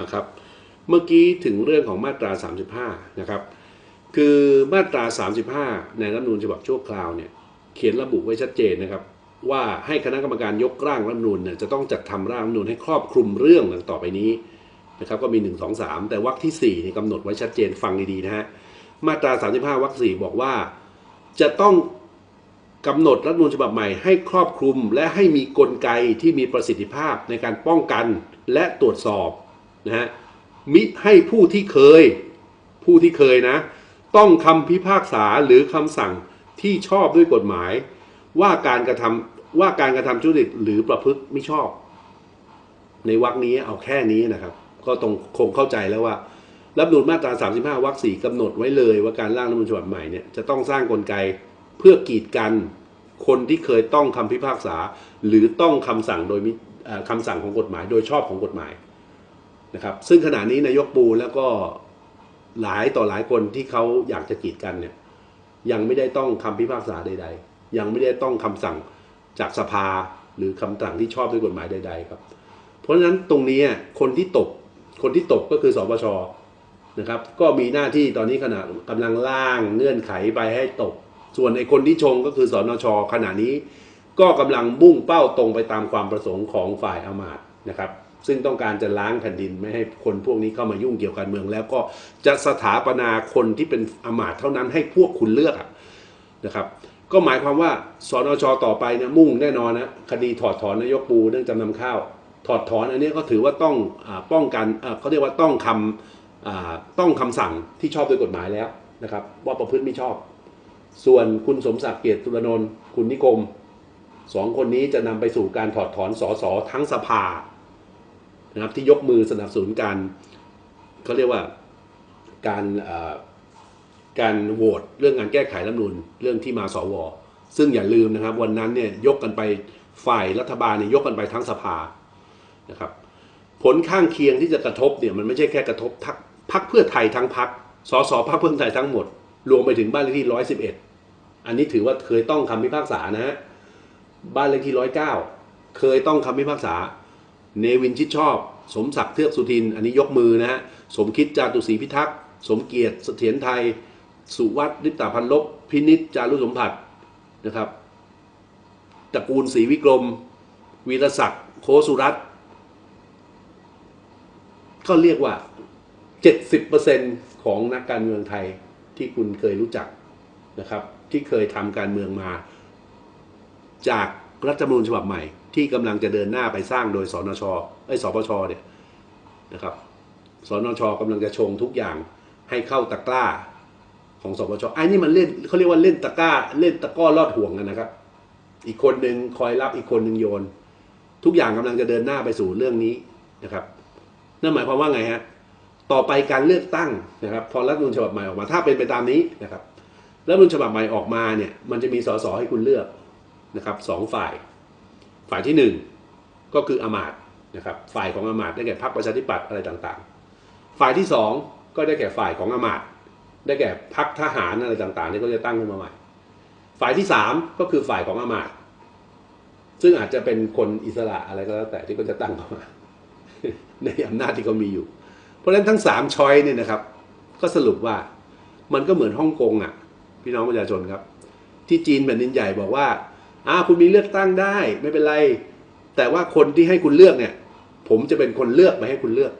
นะครับ เมื่อกี้ถึงเรื่องของมาตรา 35 นะครับ คือมาตรา 35 ในรัฐธรรมนูญฉบับชั่วคราวเนี่ยเขียนระบุไว้ชัดเจนนะครับ ว่าให้คณะกรรมการยกร่างรัฐธรรมนูญเนี่ยจะต้องจัดทำร่างรัฐธรรมนูญให้ครอบคลุมเรื่องต่อไปนี้นะครับก็มี 1 2 3 แต่วรรคที่4นี่กำหนดไว้ชัดเจนฟังดีๆนะฮะมาตรา 35วรรค4บอกว่าจะต้องกำหนดรัฐธรรมนูญฉบับใหม่ให้ครอบคลุม และให้มีกลไกที่มีประสิทธิภาพในการป้องกันและตรวจสอบ นะฮะมิให้ผู้ที่เคยผู้ที่เคยนะ ต้องคำพิพากษาหรือคำสั่งที่ชอบด้วยกฎหมาย ว่าการกระทำว่าการกระทำทุจริตหรือประพฤติไม่ชอบ ในวรรคนี้เอาแค่นี้นะครับ ก็ต้องคงเข้าใจแล้วว่ารัฐมนูญมาตรา 35 วรรคสี่กำหนดไว้เลยว่าการร่างรัฐมนูญฉบับใหม่เนี่ยจะต้องสร้างกลไกเพื่อกีดกันคนที่เคยต้องคำพิพากษา หรือต้องคำสั่งโดยคำสั่งของกฎหมาย โดยชอบของกฎหมาย นะครับซึ่งขณะนี้นายกปูแล้วก็หลายต่อหลายคนที่เขาอยากจะกีดกันเนี่ยยังไม่ได้ต้องคำพิพากษาใด ๆ ยังไม่ได้ต้องคำสั่งจากสภาหรือคำสั่งที่ชอบด้วยกฎหมายใด ๆ ครับ เพราะฉะนั้นตรงนี้คนที่ตกคนที่ตกก็คือสปชนะครับ ก็มีหน้าที่ตอนนี้ขณะกำลังล่างเงื่อนไขไปให้ตก ส่วนไอ้คนที่ชงก็คือสนชขณะนี้ ก็กำลังมุ่งเป้าตรงไปตามความประสงค์ของฝ่ายอำมาตย์นะครับ ซึ่งต้องการจะล้างแผ่นดินไม่ให้คนพวกนี้เข้ามายุ่งเกี่ยวกับเมือง แล้วก็จะสถาปนาคนที่เป็นอมาตเท่านั้นให้พวกคุณเลือกนะครับก็หมายความว่าสนชต่อไปเนี่ยมุ่งแน่นอนนะคดีถอดถอนนายกปูเรื่องจำนำข้าว ถอดถอนอันนี้ก็ถือว่าต้องอป้องกันเขาเรียกว่าต้องคำต้องคำสั่งที่ชอบด้วยกฎหมายแล้วนะครับว่าประพฤติไม่ชอบ ส่วนคุณสมศักดิ์เกียรติตุลนนท์คุณนิคมสองคนนี้จะนำไปสู่การถอดถอนสสทั้งสภา นะครับที่ยกมือสนับสนุนการเขาเรียกว่าการการโหวตเรื่องการแก้ไขรัฐมนูญเรื่องที่มาสวซึ่งอย่าลืมนะครับ วันนั้นเนี่ยยกกันไปฝ่ายรัฐบาลเนี่ยยกกันไปทั้งสภานะครับ ผลข้างเคียงที่จะกระทบเนี่ยมันไม่ใช่แค่กระทบทักพักเพื่อไทยทั้งพักสสพักเพื่อไทยทั้งหมด รวมไปถึงบ้านเลขที่ร้อยสิบเอ็ดอันนี้ถือว่าเคยต้องคำพิพากษานะฮะบ้านเลขที่ร้อยเก้าเคยต้องคำพิพากษา เนวินชิดชอบ สมศักดิ์เทือกสุทิน อันนี้ยกมือนะฮะ สมคิดจาตุศรีพิทักษ์ สมเกียรติเสถียรไทย สุวัตริตาพันลบ พินิจจารุสมผัสนะครับตระกูลศรีวิกรม วีรศักดิ์ โคสุรัตก็เรียกว่า 70%ของนักการเมืองไทยที่คุณเคยรู้จักนะครับ ที่เคยทำการเมืองมา จากรัฐธรรมนูญฉบับใหม่ ที่กำลังจะเดินหน้าไปสร้างโดยสนชไอ้สปชเนี่ยนะครับสนชกำลังจะชงทุกอย่างให้เข้าตะกร้าของสปชไอ้นี่มันเล่นเขาเรียกว่าเล่นตะกร้า เล่นตะก้อลอดห่วงกันนะครับ อีกคนหนึ่งคอยรับอีกคนหนึ่งโยน ทุกอย่างกำลังจะเดินหน้าไปสู่เรื่องนี้นะครับนั่นหมายความว่าไงฮะต่อไปการเลือกตั้งนะครับ พอรัฐมนูญฉบับใหม่ออกมา ถ้าเป็นไปตามนี้นะครับรัฐมนูญฉบับใหม่ออกมาเนี่ยมันจะมีสสให้คุณเลือกนะครับสองฝ่าย ฝ่ายที่หนึ่งก็คืออมาตนะครับฝ่ายของอมาตได้แก่พรรคประชาธิปัตย์อะไรต่างๆ ฝ่ายที่สองก็ได้แก่ฝ่ายของอมาตได้แก่พรรคทหารอะไรต่างๆนี่ก็จะตั้งขึ้นมาใหม่ ฝ่ายที่สามก็คือฝ่ายของอมาตซึ่งอาจจะเป็นคนอิสระอะไรก็แล้วแต่ที่ก็จะตั้งเข้ามา ในอำนาจที่เขามีอยู่ เพราะฉะนั้นทั้งสามช้อยเนี่ยนะครับ ก็สรุปว่ามันก็เหมือนฮ่องกงอะ พี่น้องประชาชนครับ ที่จีนแผ่นดินใหญ่บอกว่า อ่าคุณมีเลือกตั้งได้ไม่เป็นไร แต่ว่าคนที่ให้คุณเลือกเนี่ย ผมจะเป็นคนเลือกมาให้คุณเลือก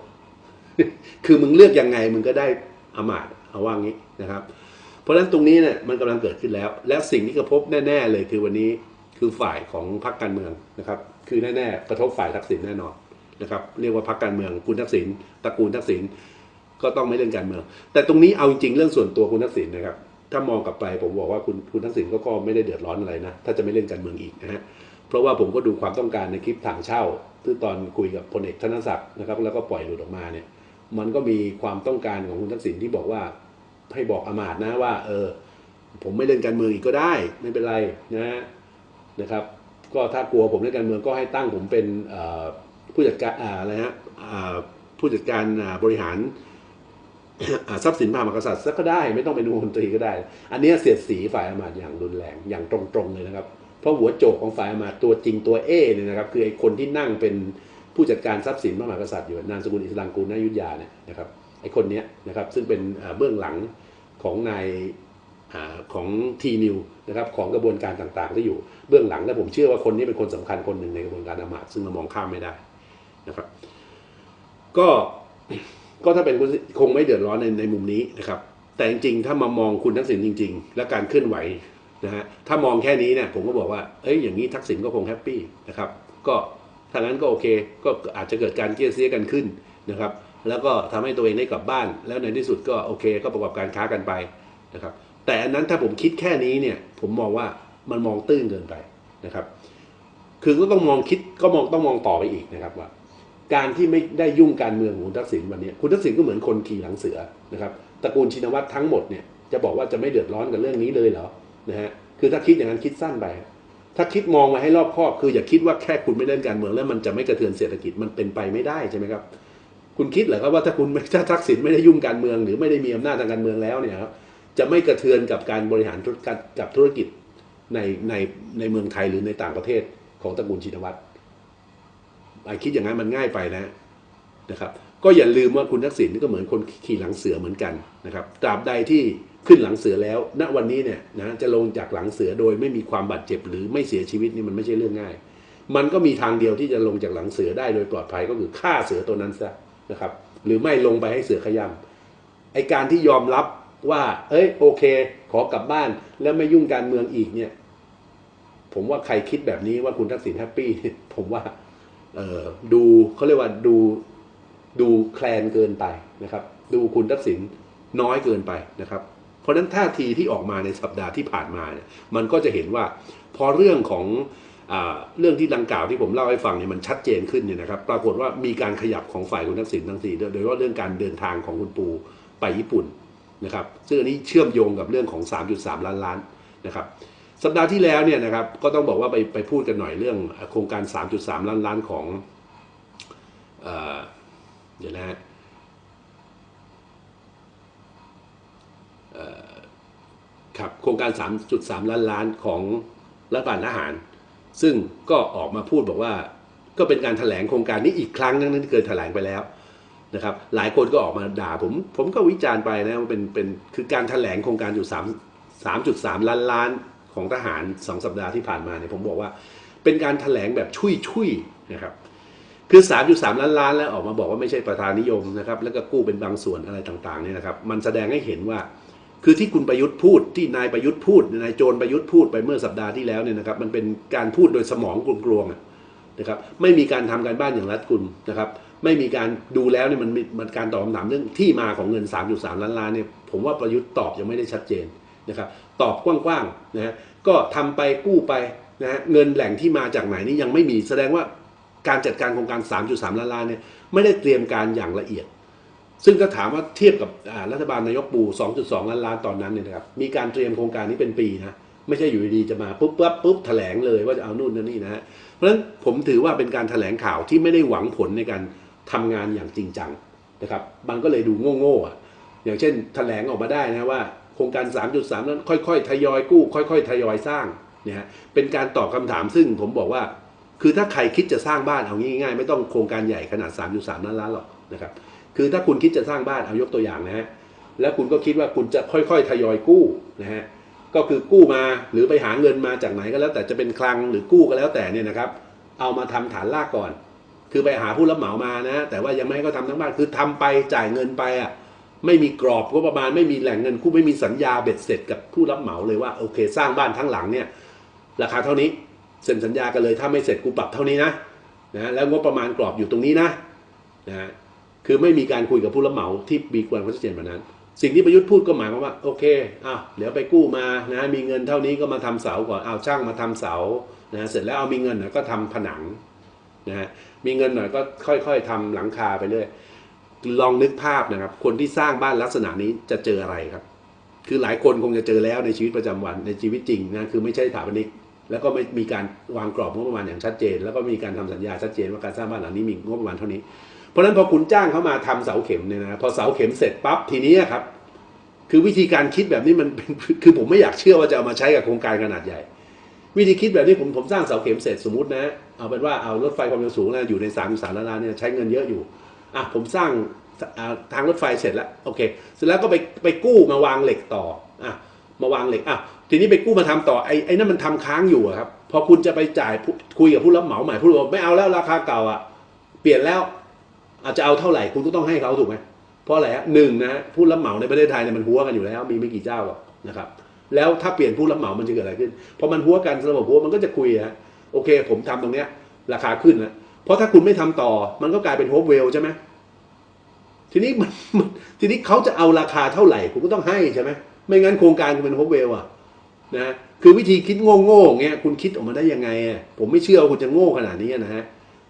คือมึงเลือกยังไงมึงก็ได้อมาตเอาว่างี้นะครับ เพราะฉะนั้นตรงนี้เนี่ยมันกำลังเกิดขึ้นแล้ว และสิ่งที่กระทบแน่ ๆ เลยคือวันนี้คือฝ่ายของพรรคการเมืองนะครับ คือแน่ๆกระทบฝ่ายทักษิณแน่นอนนะครับ เรียกว่าพรรคการเมืองคุณทักษิณตระกูลทักษิณก็ต้องไม่เล่นการเมือง แต่ตรงนี้เอาจริงๆเรื่องส่วนตัวคุณทักษิณนะครับ ถ้ามองกลับไปผมบอกว่าคุณคุณทักษิณก็ก็ไม่ได้เดือดร้อนอะไรนะ ถ้าจะไม่เล่นการเมืองอีกนะฮะเพราะว่าผมก็ดูความต้องการในคลิปถังเช่าที่ตอนคุยกับพลเอกธนศักดิ์นะครับ แล้วก็ปล่อยหลุดออกมาเนี่ย มันก็มีความต้องการของคุณทักษิณที่บอกว่าให้บอกอามาตนะว่า เออ ผมไม่เล่นการเมืองอีกก็ได้ ไม่เป็นไรนะฮะนะครับ ก็ถ้ากลัวผมเล่นการเมืองก็ให้ตั้งผมเป็นผู้จัดการอะไรฮะผู้จัดการบริหาร ทรัพย์สินพระมหากษัตริย์สักก็ได้ไม่ต้องเป็นองค์มนตรีก็ได้ อันนี้เสียดสีฝ่ายอามาตย์อย่างรุนแรงอย่างตรงๆเลยนะครับ เพราะหัวโจกของฝ่ายอามาตย์ตัวจริงตัวเอเนี่ยนะครับคือไอ้คนที่นั่งเป็นผู้จัดการทรัพย์สินพระมหากษัตริย์อยู่นามสกุลอิสลามกูลนายุทธยาเนี่ยนะครับไอ้คนเนี้ยนะครับซึ่งเป็นเบื้องหลังของนายของทีนิวนะครับของกระบวนการต่างๆที่อยู่เบื้องหลังและผมเชื่อว่าคนนี้เป็นคนสำคัญคนหนึ่งในกระบวนการอำมาตย์ซึ่งเรามองข้ามไม่ได้นะครับ ก็ ก็ถ้าเป็นคุณคงไม่เดือดร้อนในในมุมนี้นะครับ แต่จริงๆ ถ้ามามองคุณทักษิณจริง ๆ และการเคลื่อนไหวนะฮะถ้ามองแค่นี้เนี่ยผมก็บอกว่าเอ้ยอย่างนี้ทักษิณก็คงแฮปปี้นะครับก็ถ้างั้นก็โอเคก็อาจจะเกิดการเกลียดเสียกันขึ้นนะครับ แล้วก็ทำให้ตัวเองได้กลับบ้าน แล้วในที่สุดก็โอเค ก็ประกอบการค้ากันไปนะครับ แต่อันนั้นถ้าผมคิดแค่นี้เนี่ยผมมองว่ามันมองตื้นเกินไปนะครับ คือก็ต้องมองคิดก็มองต้องมองต่อไปอีกนะครับว่า การที่ไม่ได้ยุ่งการเมืองของคุณทักษิณวันนี้คุณทักษิณก็เหมือนคนขี่หลังเสือนะครับตระกูลชินวัตรทั้งหมดเนี่ยจะบอกว่าจะไม่เดือดร้อนกับเรื่องนี้เลยเหรอนะฮะคือถ้าคิดอย่างนั้นคิดสั้นไป ถ้าคิดมองมาให้รอบคอบคืออย่าคิดว่าแค่คุณไม่เล่นการเมืองแล้วมันจะไม่กระเทือนเศรษฐกิจมันเป็นไปไม่ได้ใช่ไหมครับคุณคิดเหรอครับว่าถ้าคุณไม่ถ้าทักษิณไม่ได้ยุ่งการเมือง หรือไม่ได้มีอำนาจทางการเมืองแล้วเนี่ยครับจะไม่กระเทือนกับการบริหารกับธุรกิจในในในเมืองไทยหรือในต่างประเทศของตระกูลชินวัตร ไอคิดอย่างนั้นมันง่ายไปนะนะครับ ก็อย่าลืมว่าคุณทักษิณนี่ก็เหมือนคนขี่หลังเสือเหมือนกันนะครับตราบใดที่ขึ้นหลังเสือแล้ว ณวันนี้เนี่ยนะจะลงจากหลังเสือโดยไม่มีความบาดเจ็บหรือไม่เสียชีวิตนี่มันไม่ใช่เรื่องง่าย มันก็มีทางเดียวที่จะลงจากหลังเสือได้โดยปลอดภัยก็คือฆ่าเสือตัวนั้นซะนะครับ หรือไม่ลงไปให้เสือขย้ำไอการที่ยอมรับว่า เอ้ยโอเค ขอกลับบ้านแล้วไม่ยุ่งการเมืองอีกเนี่ย ผมว่าใครคิดแบบนี้ว่าคุณทักษิณแฮปปี้ผมว่า ดูเขาเรียกว่าดูดูแคลนเกินไปนะครับ ดูคุณทักษิณน้อยเกินไปนะครับ เพราะฉะนั้นท่าทีที่ออกมาในสัปดาห์ที่ผ่านมาเนี่ยมันก็จะเห็นว่าพอเรื่องของอเรื่องที่ดังกล่าวที่ผมเล่าให้ฟังเนี่ยมันชัดเจนขึ้นเนี่ยนะครับ ปรากฏว่ามีการขยับของฝ่ายคุณทักษิณทั้งสี่โดยเฉพาะเรื่องการเดินทางของคุณปูไปญี่ปุ่นนะครับ ซึ่งอันนี้เชื่อมโยงกับเรื่องของ 3.3 ล้านล้านนะครับ สัปดาห์ที่แล้วเนี่ยนะครับก็ต้องบอกว่าไปไปพูดกันหน่อยเรื่องโครงการ 3.3 ล้านล้านของเอเดี๋ยวนะฮะครับโครงการ 3.3 ล้านล้านของรัฐบาลทหาร ซึ่งก็ออกมาพูดบอกว่าก็เป็นการถแถลงโครงการนี้อีกครั้งนึงที่เคยแถลงไปแล้วนะครับ หลายคนก็ออกมาด่าผม ผมก็วิจารณ์ไปนะว่าเป็นเป็นคือการถแถลงโครงการอยู่3 3.3 ล้านล้าน ของทหาร2สัปดาห์ที่ผ่านมาเนี่ยผมบอกว่า เป็นการถแถลงแบบชุยชุยนะครับคือ 3.3 ล้านล้านแล้วออกมาบอกว่าไม่ใช่ประธานนิยมนะครับแล้วก็กู้เป็นบางส่วนอะไรต่างๆเนี่ยนะครับมันแสดงให้เห็นว่า คือที่คุณประยุทธ์พูดที่นายประยุทธ์พูดนายโจรประยุทธ์พูดไปเมื่อสัปดาห์ที่แล้วเนี่ยนะครับมันเป็นการพูดโดยสมองกลวงๆนะครับไม่มีการทำการบ้านอย่างรัดกุมนะครับไม่มีการดูแล้วเนี่ยมันมีมันการตอบคำถามเรื่องที่มาของเงิน 3.3 ล้านล้านเนี่ยผมว่าประยุทธ์ตอบยังไม่ได้ชัดเจน นะครับตอบกว้างๆนะฮะก็ทำไปกู้ไปนะฮะเงินแหล่งที่มาจากไหนนี่ยังไม่มีแสดงว่าการจัดการโครงการ 3.3 ล้านล้านเนี่ยไม่ได้เตรียมการอย่างละเอียด ซึ่งก็ถามว่าเทียบกับรัฐบาลนายกปู 2.2 ล้านล้านตอนนั้นเนี่ยนะครับมีการเตรียมโครงการนี้เป็นปีนะไม่ใช่อยู่ดีๆจะมาปุ๊บปั๊บปุ๊บแถลงเลยว่าจะเอานู่นนั่นนี่นะฮะเพราะฉะนั้นผมถือว่าเป็นการแถลงข่าวที่ไม่ได้หวังผลในการทำงานอย่างจริงจังนะครับมันก็เลยดูโง่ๆอะอย่างเช่นแถลงออกมาได้นะว่า โครงการ 3.3 นั้นค่อยๆ ทยอยกู้ ค่อย ๆ ทยอยสร้างเนี่ยฮะเป็นการตอบคำถามซึ่งผมบอกว่า คือถ้าใครคิดจะสร้างบ้านเอาง่ายๆ ไม่ต้องโครงการใหญ่ขนาด 3.3 ล้านล้านหรอกนะครับคือถ้าคุณคิดจะสร้างบ้านเอายกตัวอย่างนะฮะแล้วคุณก็คิดว่าคุณจะค่อยๆ ทยอยกู้นะฮะก็คือกู้มาหรือไปหาเงินมาจากไหนก็แล้วแต่จะเป็นคลังหรือกู้ก็แล้วแต่เนี่ยนะครับ เอามาทำฐานรากก่อน คือไปหาผู้รับเหมามานะ แต่ว่ายังไม่ให้เขาทำทั้งบ้านคือทำไปจ่ายเงินไปอะ ไม่มีกรอบก็ประมาณไม่มีแหล่งเงินกู้ไม่มีสัญญาเบ็ดเสร็จกับผู้รับเหมาเลยว่าโอเค สร้างบ้านทั้งหลังเนี่ยราคาเท่านี้เซ็นสัญญากันเลยถ้าไม่เสร็จกูปรับเท่านี้นะนะแล้วงบประมาณกรอบอยู่ตรงนี้นะนะคือไม่มีการคุยกับผู้รับเหมาที่มีความชัดเจนแบบนั้น สิ่งที่ประยุทธ์พูดก็หมายความว่าโอเคอ้าวเดี๋ยวไปกู้มานะมีเงินเท่านี้ก็มาทำเสาก่อนเอาช่างมาทำเสานะเสร็จแล้วเอามีเงินหน่อยก็ทำผนังนะฮะมีเงินหน่อยก็ค่อยๆทำหลังคาไปเรื่อย ลองนึกภาพนะครับ คนที่สร้างบ้านลักษณะนี้จะเจออะไรครับ คือหลายคนคงจะเจอแล้วในชีวิตประจำวันในชีวิตจริงนะคือไม่ใช่สถาปนิกแล้วก็ไม่มีการวางกรอบงบประมาณอย่างชัดเจน แล้วก็มีการทำสัญญาชัดเจนว่าการสร้างบ้านหลังนี้มีงบประมาณเท่านี้ เพราะฉะนั้นพอคุณจ้างเขามาทำเสาเข็มเนี่ยนะพอเสาเข็มเสร็จปั๊บทีนี้ครับ คือวิธีการคิดแบบนี้มันเป็นคือผมไม่อยากเชื่อว่าจะเอามาใช้กับโครงการขนาดใหญ่ วิธีคิดแบบนี้ผมผมสร้างเสาเข็มเสร็จสมมตินะเอาเป็นว่าเอารถไฟความเร็วสูงนะอยู่ในสามสามล้านล้านเนี่ยใช้เงินเยอะอยู่ อะผมสร้างทางรถไฟเสร็จแล้วโอเคเสร็จแล้วก็ไปไปกู้มาวางเหล็กต่ออะมาวางเหล็กอะทีนี้ไปกู้มาทำต่อไอ้ไอ้นั่นมันทำค้างอยู่ครับพอคุณจะไปจ่ายคุยกับผู้รับเหมาใหม่ผู้รับเหมาไม่เอาแล้วราคาเก่าอะเปลี่ยนแล้วอาจจะเอาเท่าไหร่คุณก็ต้องให้เขาถูกไหมเพราะอะไรฮะหนึ่งนะฮะผู้รับเหมาในประเทศไทยเนี่ยมันหัวกันอยู่แล้วมีไม่กี่เจ้าหรอกนะครับแล้วถ้าเปลี่ยนผู้รับเหมามันจะเกิดอะไรขึ้นพอมันหัวกันระบบหัวมันก็จะคุยฮะโอเค ผมทำตรงเนี้ยราคาขึ้นนะ เพราะถ้าคุณไม่ทำต่อ มันก็กลายเป็นโฮปเวลใช่ไหมทีนี้มันทีนี้เขาจะเอาราคาเท่าไหร่คุณก็ต้องให้ใช่ไหมไม่งั้นโครงการคุณเป็นโฮปเวลอะนะคือวิธีคิดโง่ๆอย่เงี้ยคุณคิดออกมาได้ยังไงอะผมไม่เชื่อคุณจะโง่ขนาดนี้นะฮะ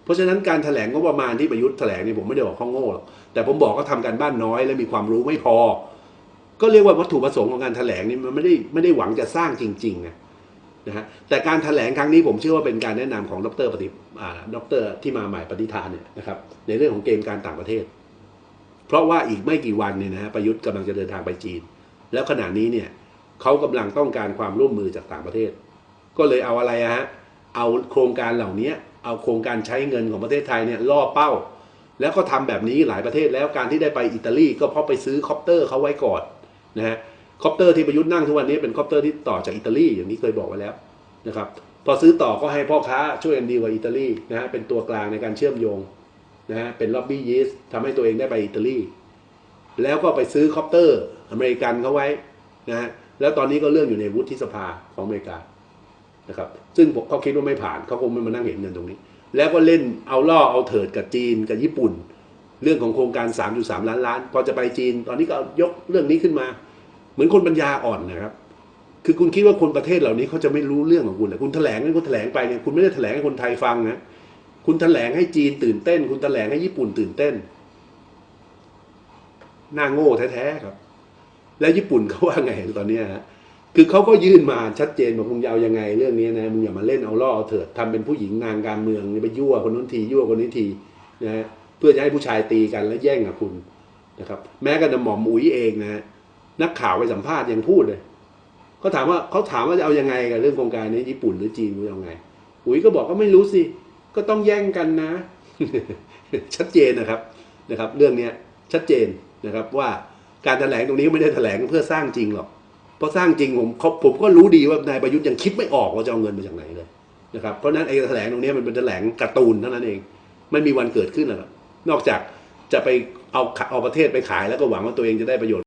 เพราะฉะนั้นการแถลงงบประมาณที่ประยุทธ์แถลงนี่ผมไม่ได้บอกเขาโง่หรอกแต่ผมบอกก็ทำการบ้านน้อยและมีความรู้ไม่พอ ก็เรียกว่าวัตถุประสงค์ของการแถลงนี่มันไม่ได้ไม่ได้หวังจะสร้างจริงๆนะ นะฮะแต่การแถลงครั้งนี้ผมเชื่อว่าเป็นการแนะนำของดรปฏิดรที่มาใหม่ปฏิทานเนี่ยนะครับในเรื่องของเกมการต่างประเทศ เพราะว่าอีกไม่กี่วันเนี่ยนะฮะประยุทธ์กำลังจะเดินทางไปจีน แล้วขณะนี้เนี่ยเขากำลังต้องการความร่วมมือจากต่างประเทศ ก็เลยเอาอะไรฮะเอาโครงการเหล่านี้เอาโครงการใช้เงินของประเทศไทยเนี่ยล่อเป้า แล้วก็ทำแบบนี้หลายประเทศแล้วการที่ได้ไปอิตาลีก็เพราะไปซื้อคอปเตอร์เขาไว้ก่อนนะฮะ คอปเตอร์ที่ประยุทธ์นั่งทุกวันนี้เป็นคอปเตอร์ที่ต่อจากอิตาลีอย่างที่เคยบอกไว้แล้วนะครับพอซื้อต่อก็ให้พ่อค้าช่วยกันดีลกับอิตาลีนะฮะเป็นตัวกลางในการเชื่อมโยงนะฮะเป็นล็อบบี้ยีสทำให้ตัวเองได้ไปอิตาลีแล้วก็ไปซื้อคอปเตอร์อเมริกันเขาไว้นะฮะแล้วตอนนี้ก็เรื่องอยู่ในวุฒิสภาของอเมริกานะครับซึ่งเขาคิดว่าไม่ผ่านเขาคงไม่มานั่งเห็นเงินตรงนี้ แล้วก็เล่นเอาล่อเอาเถิดกับจีนกับญี่ปุ่น เรื่องของโครงการ 3.3 ล้านล้าน พอจะไปจีน ตอนนี้ก็ยกเรื่องนี้ขึ้นมา เหมือนคนปัญญาอ่อนนะครับ คือคุณคิดว่าคนประเทศเหล่านี้เขาจะไม่รู้เรื่องของคุณเหรอคุณแถลงให้คุณแถลงไปเนี่ยคุณไม่ได้แถลงให้คนไทยฟังนะคุณแถลงให้จีนตื่นเต้น คุณแถลงให้ญี่ปุ่นตื่นเต้นหน้าโง่แท้ๆครับ แล้วญี่ปุ่นเขาว่าไงตอนเนี้ฮะคือเขาก็ยื่นมาชัดเจนบอกมึงจะเอายังไงเรื่องนี้นะมึงอย่ามาเล่นเอาล่อเอาเถิดทำเป็นผู้หญิงนางการเมืองไปยั่วคนนู้นทียั่วคนนี้ทีนะฮะเพื่อจะให้ผู้ชายตีกันแล้วแย่งกับคุณนะครับ แม้กระทั่งหมอมอุ๋ยเองนะฮะ นักข่าวไปสัมภาษณ์ยังพูดเลยเขาถามว่าเขาถามว่าจะเอายังไงกับเรื่องโครงการนี้ญี่ปุ่นหรือจีนจะเอาไงอุ๋ยก็บอกก็ไม่รู้สิก็ต้องแย่งกันนะ ชัดเจนนะครับนะครับ เรื่องเนี้ยชัดเจนนะครับว่าการแถลงตรงนี้ไม่ได้แถลงเพื่อสร้างจริงหรอกเพราะสร้างจริงผมผมก็รู้ดีว่านายประยุทธ์ยังคิดไม่ออกว่าจะเอาเงินมาจากไหนเลยนะครับเพราะฉะนั้นไอ้แถลงตรงนี้มันเป็นแถลงการ์ตูนเท่านั้นเองไม่มีวันเกิดขึ้นหรอกนอกจากจะไปเอาเอาประเทศไปขายแล้วก็หวังว่าตัวเองจะได้ประโยชน์